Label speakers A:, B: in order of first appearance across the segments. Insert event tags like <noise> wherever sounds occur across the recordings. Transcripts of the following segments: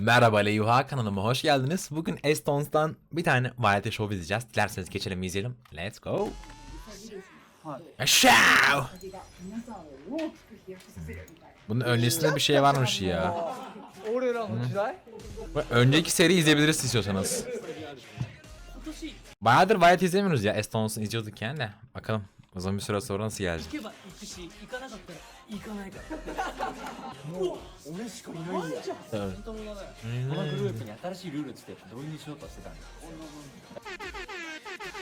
A: Merhaba Leyuha kanalıma hoş geldiniz. Bugün Estons'tan bir tane variety show izleyeceğiz. Dilerseniz geçelim izleyelim. Let's go.
B: Show!
A: Bunun öncesinde bir şey varmış ya. Hı. Önceki seri izleyebiliriz istiyorsanız. Bayağıdır variety izlemiyoruz ya Estons'u izliyorduk yani de. Bakalım uzun bir süre sonra nasıl gelecek.
C: 行かなから行かないから
D: 俺しかいないんや
A: Evet.
E: このグループに新しいルールつって導入しようとしてたんすよ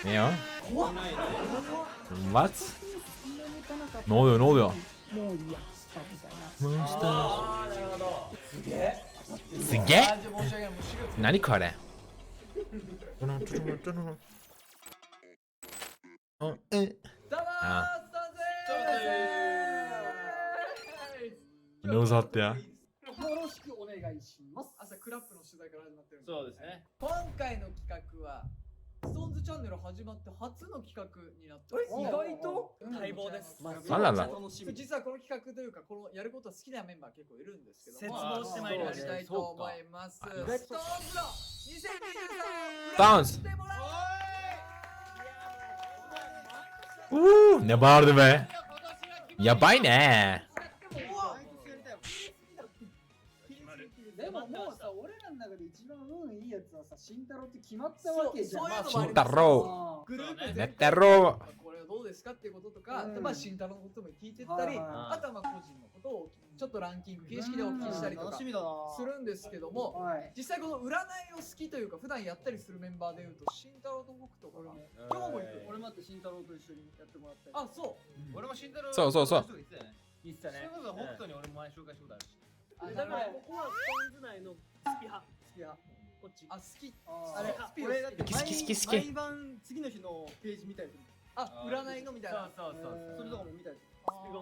A: Ne o? What? Ne oluyor ne oluyor?
B: もういいやしたみたいな
A: すげえ
D: マジ申し訳ないもう4月
A: 何これあえ
D: どうもー
A: あ
D: スタンズー
A: Ne uzattı ya?
D: よろしくお願いします。朝クラップの取材から始まってるんで。
E: そうですね。
D: 今回の企画はストーンズチャンネル始まって初の企画になってます。
C: 意外と？待望です。
A: あらら
E: 楽しみ
D: 実はこの企画というかこのやること好きなメンバー結構いるんですけど
C: 説明してまいりまし
D: したたいと思います。ストーンズの2023
A: ストーンズ
D: してもらおう
A: Uuu ne bağırdı be? Yabay
F: でももうさ、俺らの中で一番運いいやつはさ、慎太郎って決まったわけじゃん。
D: そういうのもあります
A: 慎太郎。
D: グループ
A: ね
D: 全
A: 太郎。
D: これはどうですかっていうこととか、
F: うん。
D: まあ慎太郎のことも聞いてったり、
F: はいはい
D: あとはまあ個人のことをちょっとランキング形式でお聞きしたりとか
F: 楽しみだな。
D: するんですけども、
F: はい。
D: 実際この占いを好きというか普段やったりするメンバーでいうと慎太郎と僕とかが今日も行く
F: 俺もって慎太郎と一緒にやってもらったり。
D: あそう。
E: 俺も慎太郎
A: そうそうそう。
E: 言ってたよね
C: 言ってたね。
E: それこそ北斗に俺も前紹介したことあるし。
D: あ
C: だからここはストーンズ内のスピ派。
D: 好きや
C: こっち。
D: あ好き
F: あ
D: あれ
F: ー
D: スピ
F: 俺だって
A: 好き好き好き好き
F: 毎晩次の日のページ見たりする。
D: あ占いのみたいな。
E: そうそうそう
F: それとかも見たりする。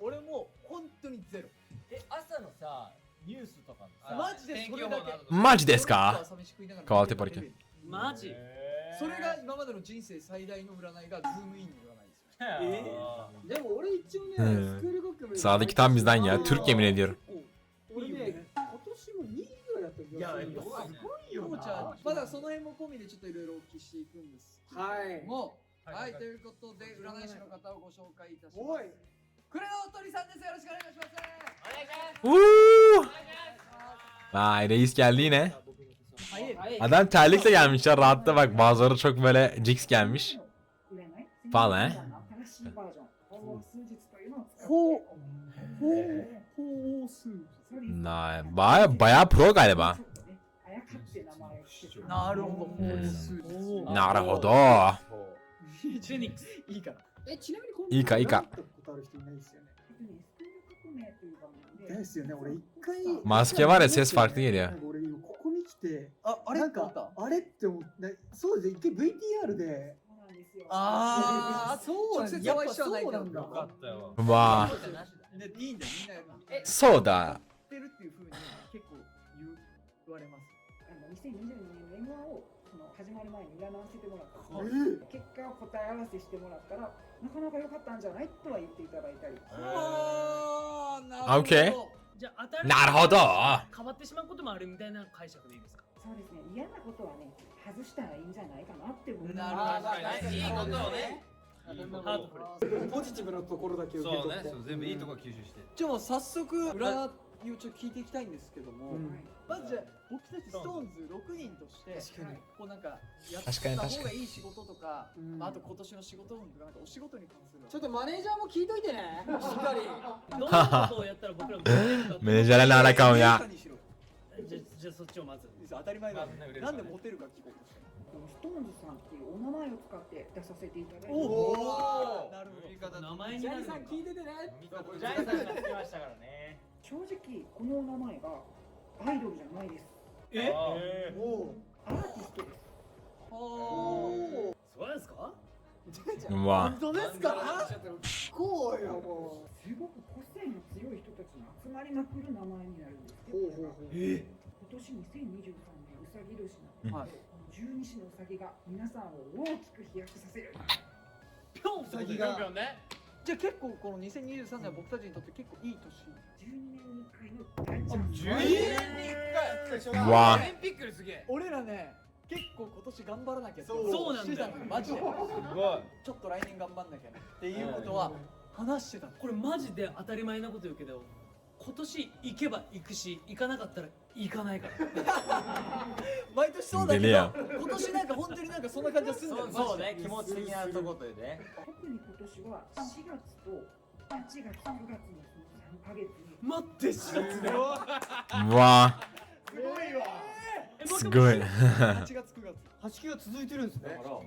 D: 俺も本当にゼロ。
E: え朝のさニュースとかの
D: マジでそれだけ。
A: マジですか？変わってパリケ
C: マジ？
D: それが今までの人生最大の占いがズームインの占いですよ。
E: え <laughs>
F: でも俺一応ね、
A: うん。
F: スクール学部で
A: Sağdaki tam bizden
F: ぐらいやったん
E: いやすごいよ
D: もうじゃあまだその辺も込みでちょっといろいろお聞きしていくんですけど
F: はい。
D: も
E: はい
D: はい、ということで占い師の方をご紹介いたし
F: おい
D: ます。クレオ鳥さんです。よろしくお願いします。
A: Uuu. Vay reis geldi yine. Adam terlikle gelmiş ya rahatta bak bazıları çok böyle jigs gelmiş.
B: 占い
A: Falan, eh?
B: 新しいバージョンほう数日というのを使って
F: ほう
B: ほう
F: ほう数
B: そうです
A: Nay, baya, baya pro galiba.
D: なるほど。
A: うんなるほど。
C: フェニックス
D: いいから。
F: え、ちなみにこの
A: いいかいいか
F: 習ったことある人いないですよね？俺一回。
A: Geliyor.
F: なんか俺今ここに来て、
D: あ、あれ？
F: なんかあれって思って、そうですね、一回 VTR で。
B: そうなんですよ
D: あー
F: そう
D: 直接お会いしてはない
F: んだ
E: よかったよ
A: Vay.
D: で、いいんだよ、みんな
A: そうだ。
D: やってるっていう風に結構言う言われます。
B: あの2022る前に占わせてもらったん
F: え
B: ですよ結果を答え合わせしてもらったらなかなか良かったんじゃない？とは言っていただいたり。
D: あー、なる
A: ほど。
C: じゃあ当たり
A: なるほど。
C: 変わってしまうこともあるみたいな解釈でいいですか？
B: そうですね。嫌なことはね外したらいいんじゃないかなって思い
D: な
B: ます
D: るほど。
E: いいことをね。
C: ハートフル。
F: ポジティブなところだけ受け
E: そう
F: 取って。
E: ね。そう全部いいとこ吸収して。
D: じゃあもう早速占い。をちょっと聞いていきたいんですけども、
F: うん。
D: まずじゃあ僕たちストーンズ6人として
F: 確かに。
D: こうなんかやっ
A: 確かに
D: た
A: 確かに
D: 方がいい仕事とか、
F: うん
D: まあ、あと今年の仕事運とかなんかお仕事に関する。
F: ちょっとマネージャーも聞いといてね。<laughs> しっかり。
C: どんなことをやったら僕らもやれるか
D: しろ
C: じゃあじゃあそっちをまず。
D: 当たり前だ、
E: まずね売れる
D: なんでモテるか聞こうとして
B: ストーンズさんっていうお名前を使って出させていただいて
D: お
E: お
D: なるほど。
C: 名前に
F: ジャ
C: なるのか
F: ニーさん聞いててね。
E: ジャイさんがつけましたからね。
B: 正直このお名前がアイドルじゃないです
C: え？
F: お
B: アー。ティストです
D: は
C: そうなんですか
A: Vay.
F: 本当ですか？こうよ、も
B: すごく個性の強い人たちの集まりまくる名前になるんです
F: う。ほうほうほう。
C: え
B: 今年2023年うさぎ年なので、
D: はい。
B: 十二支のうさぎが皆さんを大きく飛躍させる。
C: ぴょん
F: うさぎが。
E: ね
D: じゃあ結構この2023年は僕たちにとって結構いい年
B: 12年に1回の大チャンス
D: 12年に1回。
A: わ
C: オリンピックですげえ。
D: 俺らね結構今年頑張らなきゃって
C: そう。なんだ
D: マジで。ちょっと来年頑張んなきゃねっていうことは話してたの。
C: これマジで当たり前なこと言うけど今年行けば行くし行かなかったら行かないから。<laughs>
D: 毎年そうだけど今年なんか本当になんかそんな感じがするんだよ。
E: そうね気持ち的なとことでね。
B: 特に今年は4月と8月9月のその3ヶ月に。
D: 待って4月だよ
A: わ。
D: すごいわ。
A: すごい。
D: 8 <laughs> 月9月
F: 8期が続いてるんですね。
E: だから
D: 8っ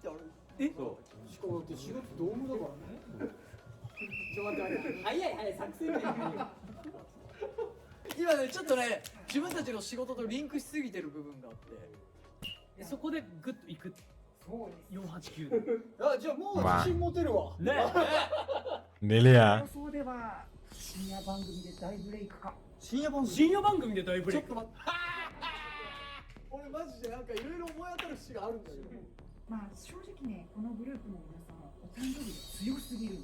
D: てある
C: え？
E: そう。
F: しかもだって4月ドームだからね。
D: ちょっと待って待って
F: 早い早い作戦が
D: 今ねちょっとね自分たちの仕事とリンクしすぎてる部分があって。
C: そこでグッと行く
B: そうです。
C: 489で。<laughs>
F: あじゃあもう自信持てるわ。
C: ね。
A: 出るや
B: 放送では深夜番組で大ブレイクか。
F: 深夜番組？
C: 深夜番組で大ブレイク。
D: ちょっと待って。<laughs> 俺マジでなんかいろいろ思い当たる節があるんだけど。
B: まあ正直ねこのグループの皆さんお誕生日が強すぎる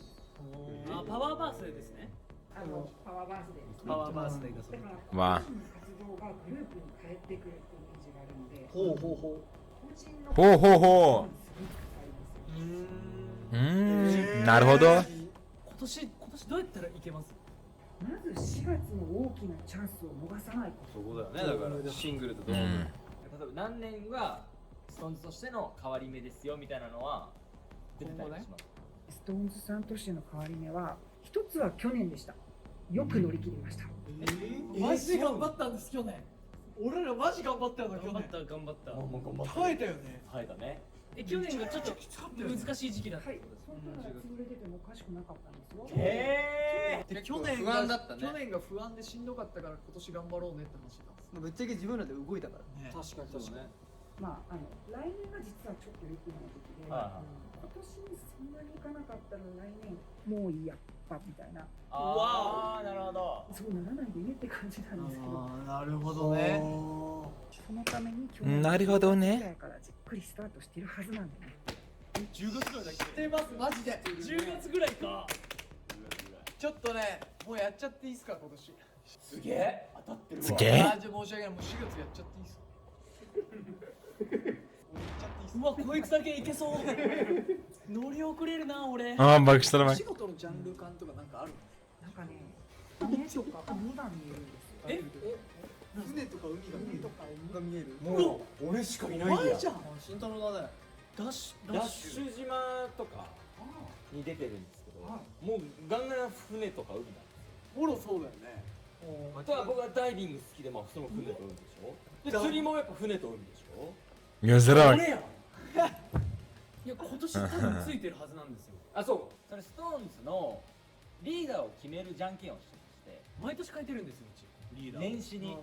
C: あパワーバースですね
B: あのパワーバースデー。ですね
C: パワーバースデーがそ
B: だ
C: れ
B: から
A: わあ。
B: 個人の活動がグループに帰ってくるっていうイメージがあるので。
F: ほうほうほう。
B: 個人の
A: ほうほう。ほ
B: すごく使います。よ
A: うーん。なるほど。
C: 今年今年どうやったらいけます？
B: まず4月の大きなチャンスを逃さないこと。
E: そこだよね。だからシングルと
A: うん。
E: 例えば何年がストーンズとしての変わり目ですよみたいなのは出てたりします、
B: ストーンズさんとしての変わり目は一つは去年でしたよく乗り切りました、
D: マジで頑張ったんです去年。俺らマジ頑張ったよな去年。
C: 頑張った頑張った。
E: もう頑張って
D: 耐えたよね。
E: 耐えたね。
C: え去年がちょっと難しい時期だった。
B: はい。そのから潰れててもおかしくなかったんですよ。
E: へ
D: で去年
F: 不
D: が
F: 安だったね。
D: 去年が不安でしんどかったから今年頑張ろうねって話だ
F: まあぶっちゃけ自分らで動いたから。
D: ね。
F: 確かに確かに。
B: まああの来年が実はちょっと良くない時で、
E: はいはい
B: 今年にそんなにいかなかったら来年もういいや。っぱみたいな。
E: ああなるほど。
B: そうならないでねって感じなんですけど。
D: あなるほどね。
B: そのために去
A: なるほどね。
B: からじっくりスタートしてるはずなんでね。
C: 10月ぐらいだっけ？
D: してますマジで。
C: 10月ぐらいか。
D: ちょっとねもうやっちゃっていいっすか今年。
E: すげえ。当たってるわ。
A: すげえ。
D: あーじゃあ申し訳ない。もう4月やっちゃっていいっす。<laughs> か
C: うわこいつだけいけそう乗り遅れるな俺。
A: ああ爆したら
D: お
A: ま
D: 仕事のジャンル感とかなんかある？
B: なんかね海とか海が見えるんですよ。
C: え？
F: 船とか海が見える？
B: 海とか海
F: が見える。
E: もう俺しかいないんや
D: 前じゃん。
F: 慎太郎だね。
C: ダッシュ
E: ダッシュ。島とかに出てるんですけど、もうガンガン船とか海なんで
D: ろそうだよね。
E: ただ僕はダイビング好きでまあその船と海でしょ？で釣りもやっぱ船と海でしょ？
A: 珍しい
C: 俺やんいや今年多分ついてるはずなんですよ。<laughs>
E: あそう。それストーンズのリーダーを決めるじゃんけんをしてまして
C: 毎年書いてるんですようちリーダー。
E: 年始に。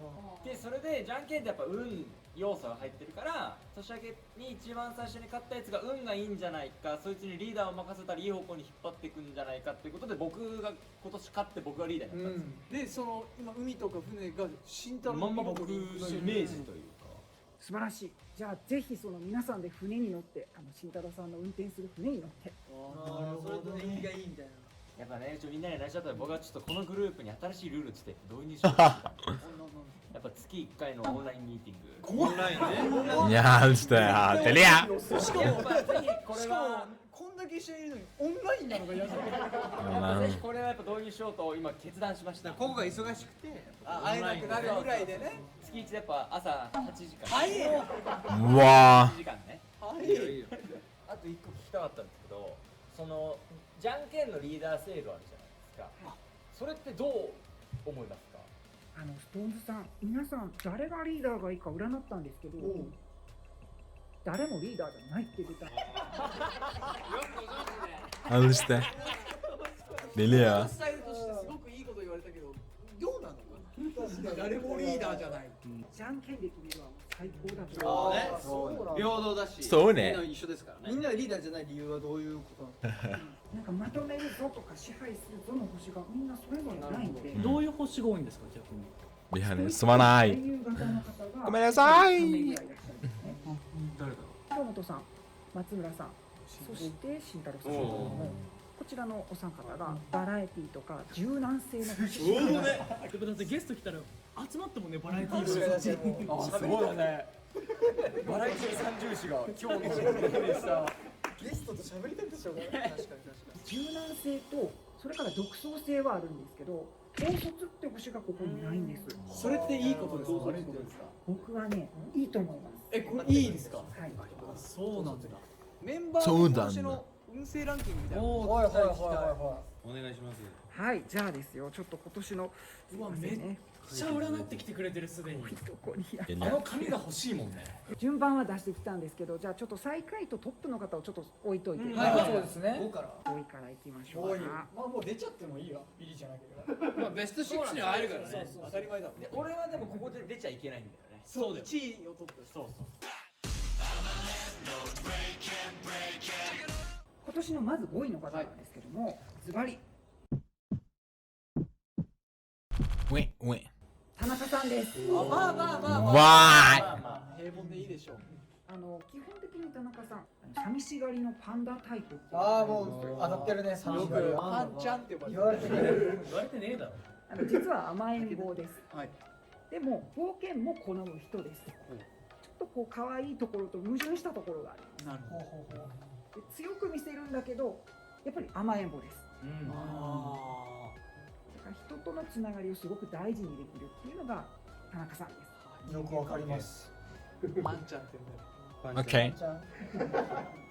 E: でそれでじゃんけんってやっぱ運要素が入ってるから年明けに一番最初に勝ったやつが運がいいんじゃないかそいつにリーダーを任せたらいい方向に引っ張っていくんじゃないかっていうことで僕が今年勝って僕がリーダーになったんですよ、
D: でその今海とか船が慎太郎
E: まんま僕のイメージというか
B: 素晴らしい。じゃあぜひその皆さんで船に乗ってあの慎太郎さんの運転する船に乗って。
F: ああそれと縁起がいいみたいな
E: やっぱねちょみんなに内緒だったら僕はちょっとこのグループに新しいルールつって導入しよう <laughs> やっぱ月1回のオンラインミーティング。
F: オンラインね
A: いやーしてやーてりゃ
D: しかも
E: これは
D: こんだけ一緒にいるのにオンラインなのが嫌だ
E: やっぱぜひこれはやっぱ導入しようと今決断しました。
F: ここが忙しくて
D: あ会えなくなるぐらいでね
E: 月1でやっぱ朝8時間。
D: はい
A: うわ
E: 8時間ね。
D: はい。
E: あと1個聞きたかったんですけどそのじゃんけんのリーダー制度あるじゃないですか。それってどう思いますか？
B: あのストーンズさん皆さん誰がリーダーがいいか占ったんですけど誰もリーダーじゃないって出た。
A: 外して出るや
D: スタイルとしてすごくいいこと言われたけどどうなのかな？誰もリーダーじゃない
B: じゃんけんで決めるはもう最高だと
F: ああね。
D: そうだ
F: 平等だし
A: そうね。
F: みんな一緒ですからね。みんながリーダーじゃない理由はどういうこと？なの
B: なんかまとめるぞとか支配するぞの星がみんなそれぞれないんで。
C: どういう星が多いんですか逆に？
A: リハねすまない。ごめんなさい。
B: 3名ぐらいいらっしゃるん。ですね
C: 誰だ
B: 京本さん松村さんそして慎太郎さんこちらのお三方がバラエティとか柔軟性の星
C: でもだってゲスト来たら集まったもんね。バラエティーがそっちに
D: あそうだね。バラエティ三重視が今日のでした。ゲストと喋りたくてしょうがない確かに確か
B: 柔軟性とそれから独創性はあるんですけど統率って星がここにないんです。
D: それっていいことですか？
B: 僕はねいいと思います。
D: えこれいいですか？
B: はい。
D: そうなんだ。メンバーの今年の運勢ランキングみたいな
C: おー
D: はいはいはいは
E: お願いします
B: はいじゃあですよちょっと今年の
C: うわ
B: すいませんね
C: めっちゃ占ってきてくれてるすでに
B: どこにや
C: あの紙が欲しいもんね
B: 順番は出してきたんですけどじゃあちょっと最下位とトップの方をちょっと置いといて、
D: い
C: はいはい
D: そうですね5から
B: 5位からいきましょう
D: 5位
B: か
D: まあもう出ちゃってもいいわビリじゃなければ
C: まあベスト6には入るからね
D: 当たり前だ
E: で俺はでもここで出ちゃいけないんだよね
D: そう1位を取って
E: そうそう
B: 今年のまず5位の方なんですけども、ズバリ。
A: ウィンウィン
B: 田中さんです。
D: あまあまあまあまあ
A: わーい
D: まあまあ平凡でいいでしょう
B: あの基本的に田中さん寂しがりのパンダタイプっていう
F: ああもう当たってるね
D: よ
F: 寂し
D: く
F: がり
D: パンちゃんって呼ばれて
F: 言われてくれる
C: 言われてねえだろ
B: あの実は甘えん坊です
D: はい
B: でも冒険も好む人ですちょっとこう可愛いところと矛盾したところがある
D: なるほど
F: ほうほうほう
B: で強く見せるんだけどやっぱり甘えん坊です。
C: うん。
D: あ
B: だから人とのつながりをすごく大事にできるっていうのが田中さんです。
F: よくわかります。
D: ーパンちゃんって呼んでる。
A: オッケ
F: じゃん。
A: ー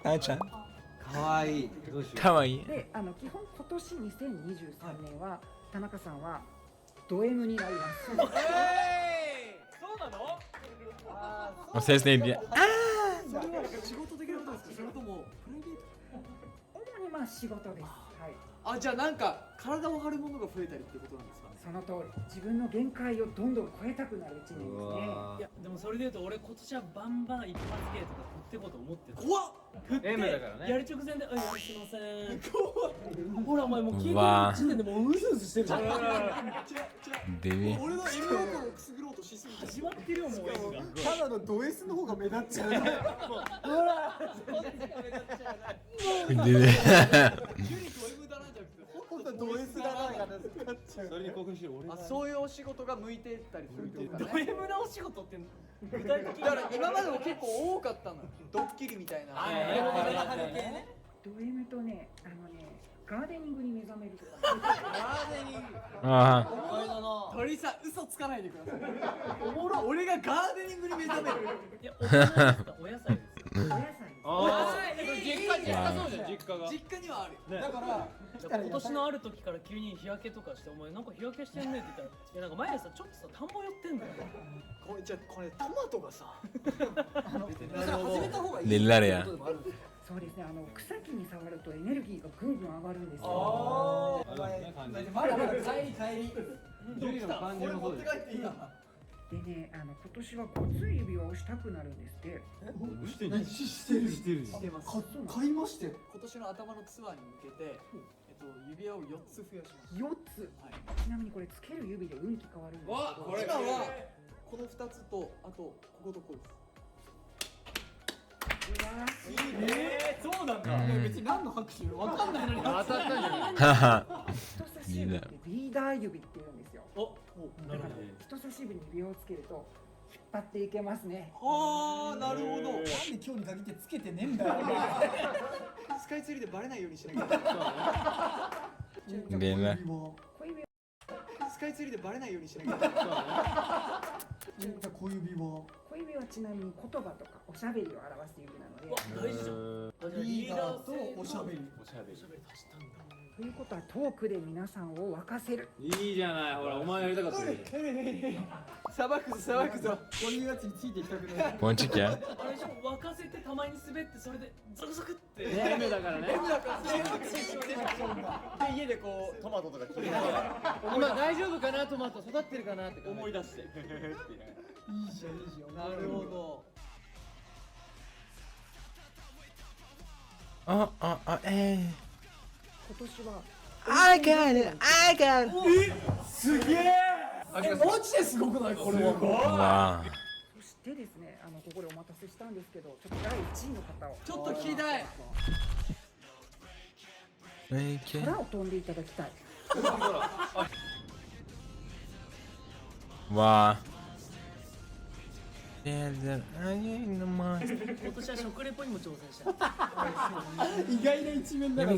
A: あーちゃん。
E: かわい。い
A: かわいい。
B: であの基本今年2023年は田中さんはド M になります。
D: えー、そうなの？
A: おせですね。で
D: それは仕事的なことですか？それともプライベー
B: 主にまあ仕事です。はい。
D: トあじゃあなんか体を張るものが増えたりってことなんですかね？
B: その通り。自分の限界をどんどん超えたくなる一年ですね。
C: いやでもそれで言うと俺今年はバンバン一発芸とか振ってこうと思ってた。
D: 怖っ。
C: 振って
E: M だからね。
C: やる直前で「あいやすいません」ほらお前もう聞いてる時点でもううずうずしてるじゃん。
D: 違う違う
A: デビ
D: 俺の M 心をしすぎて
C: 始まってるよもう
D: ただのド S の方が目立っちゃう
A: でね。
D: 急にド M だなじゃなくて本当はド S だながなっちゃう。
E: それに興奮してる俺
D: あそういうお仕事が向いてたりするってこと
C: ド
D: かね。
C: M なお仕事って具体的に
D: だから今までも結構多かったのよドッキリみたいな。
C: あーなるほどね
B: ド M とねあのねガーデニングに目覚めるとか
D: ガーデニング。
A: あ
D: 鳥さん嘘つかないでください。おもろ俺がガーデニングに目覚める。
C: いやお花ですかお野菜です
B: お野菜。
E: あ
D: いい
E: 実家実家そうじゃん実家が。
D: 実家にはある。
F: だから
C: 今年のある時から急に日焼けとかして「お前なんか日焼けしてんね」って言ったら「いやなんか毎朝ちょっとさ田んぼ寄ってんだよ」
D: これじゃあこれトマトがさ
F: あの
D: 始めた方がいい。
A: リラレア。
D: ってことでもあるんですか
B: そうですねあの草木に触るとエネルギーがぐんぐん上がるんですよ。
F: お前まだまだ帰り帰り
E: ジュリの感じもそうです。
B: でねあの今年はごつい指輪をしたくなるんですって。
E: して
F: 何？してる。
E: してる。
D: してます。
F: か買いまして。
D: 今年の頭のツアーに向けて、えっと、指輪を4つ増やしました
B: 4つ？
D: はい。
B: ちなみにこれつける指で運気変わるんですけど。
E: わこれ。
D: 今はこの2つとあとこことここです。
E: えー、そうなんだ。
A: うん。
D: 別に何の拍手？わかんないのに。
E: 当たったんじゃない
A: はは
B: 人差し指ってリーダー指って言うんですよ
C: おな
B: だから
C: るほど
B: 人差し指に指輪をつけると引っ張っていけますね。
D: はあなるほど。
F: なんで今日に限ってつけてねえんだよ。<laughs>
D: スカイツリーでバレないようにしなきゃ。いけないスカイツリーでバレないようにしなきゃ。いけない
F: じゃあ小指は
B: 小指はちなみに言葉とかおしゃべりを表す指なので。
C: 大事じゃん。
F: リーダーと
C: 性
F: おしゃべり。
E: おしゃべ
C: おしゃべり足したんだ
B: ということはトークで皆さんを沸かせる。
E: りいいじゃないほらお前やりたかったよ <laughs>
D: さばくぞさばくぞ。
F: こういうやつについていきたくない。
A: ポンチキャ
C: あれでしょ沸かせてたまに滑ってそれでゾクゾクって。<laughs>
E: M だからね。
D: だから全部で家でこうトマトとか切りながら。
E: 今大丈夫かなトマト育ってるかなって思い出して。<laughs>
F: いいじゃんいいじゃん。
D: なるほど。
A: あああえ
B: 今年は。
A: I got it I got it
F: え。マジですごくない？これは。
A: わ
B: そしてですねあのここでお待たせしたんですけどちょっと第1位の方を。
D: ちょっと聞きたい.
B: 空を飛んでいただきたい
A: Vay. Geldim. Ay, inanılmaz.
C: 今年は食レポにも挑戦した
F: 意外な一面だか.
B: 今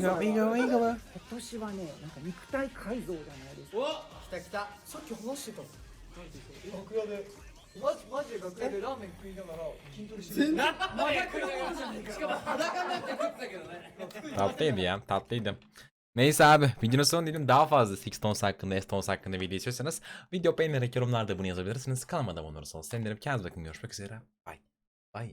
B: 年はねなんか肉体改造じゃないですか
D: 来た来たさっき話してた楽屋でマジマジで楽屋でラーメン食いながら筋トレしてる
F: 全然
A: Tatlıydı ya tatlıydı. Neyse abi videonun sonu diyelim daha fazla Six Tones hakkında S Tones hakkında video istiyorsanız video beğenerek yorumlarda bunu yazabilirsiniz. Kanalıma abone olursanız sevinirim. Kendinize bakın görüşmek üzere. Bye. Bye.